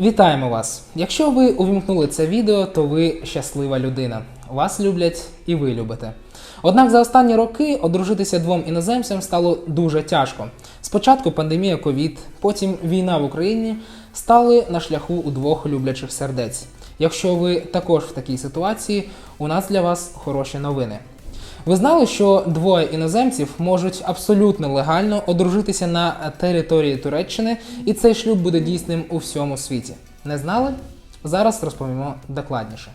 Вітаємо вас! Якщо ви увімкнули це відео, то ви щаслива людина. Вас люблять і ви любите. Однак за останні роки одружитися двом іноземцям стало дуже тяжко. Спочатку пандемія ковід, потім війна в Україні стали на шляху у двох люблячих сердець. Якщо ви також в такій ситуації, у нас для вас хороші новини. Ви знали, що двоє іноземців можуть абсолютно легально одружитися на території Туреччини, і цей шлюб буде дійсним у всьому світі. Не знали? Зараз розповімо докладніше.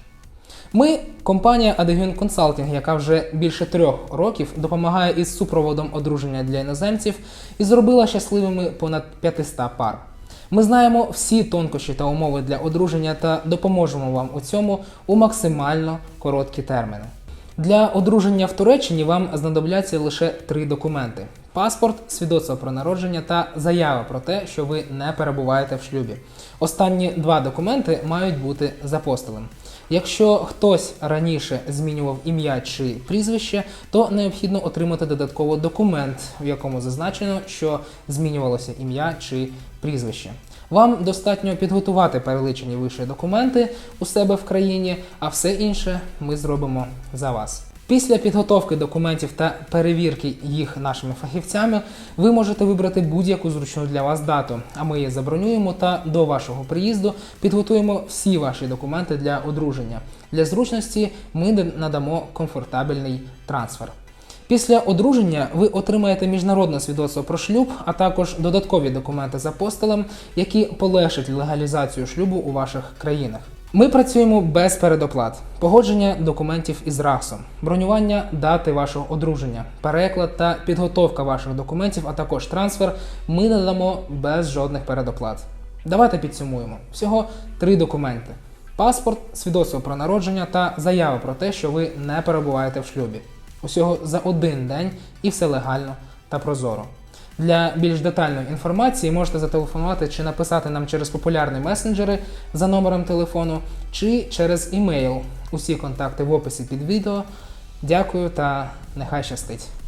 Ми компанія Adegune Consulting, яка вже більше трьох років допомагає із супроводом одруження для іноземців і зробила щасливими понад 500 пар. Ми знаємо всі тонкощі та умови для одруження та допоможемо вам у цьому у максимально короткі терміни. Для одруження в Туреччині вам знадобляться лише три документи: паспорт, свідоцтво про народження та заява про те, що ви не перебуваєте в шлюбі. Останні два документи мають бути з апостолем. Якщо хтось раніше змінював ім'я чи прізвище, то необхідно отримати додатково документ, в якому зазначено, що змінювалося ім'я чи прізвище. Вам достатньо підготувати переличені вище документи у себе в країні, а все інше ми зробимо за вас. Після підготовки документів та перевірки їх нашими фахівцями, ви можете вибрати будь-яку зручну для вас дату, а ми її забронюємо та до вашого приїзду підготуємо всі ваші документи для одруження. Для зручності ми надамо комфортабельний трансфер. Після одруження ви отримаєте міжнародне свідоцтво про шлюб, а також додаткові документи з апостолем, які полегшать легалізацію шлюбу у ваших країнах. Ми працюємо без передоплат, погодження документів із РАКСом, бронювання дати вашого одруження, переклад та підготовка ваших документів, а також трансфер ми надамо без жодних передоплат. Давайте підсумуємо. Всього три документи: паспорт, свідоцтво про народження та заява про те, що ви не перебуваєте в шлюбі. Усього за один день і все легально та прозоро. Для більш детальної інформації можете зателефонувати чи написати нам через популярні месенджери за номером телефону, чи через імейл. Усі контакти в описі під відео. Дякую та нехай щастить!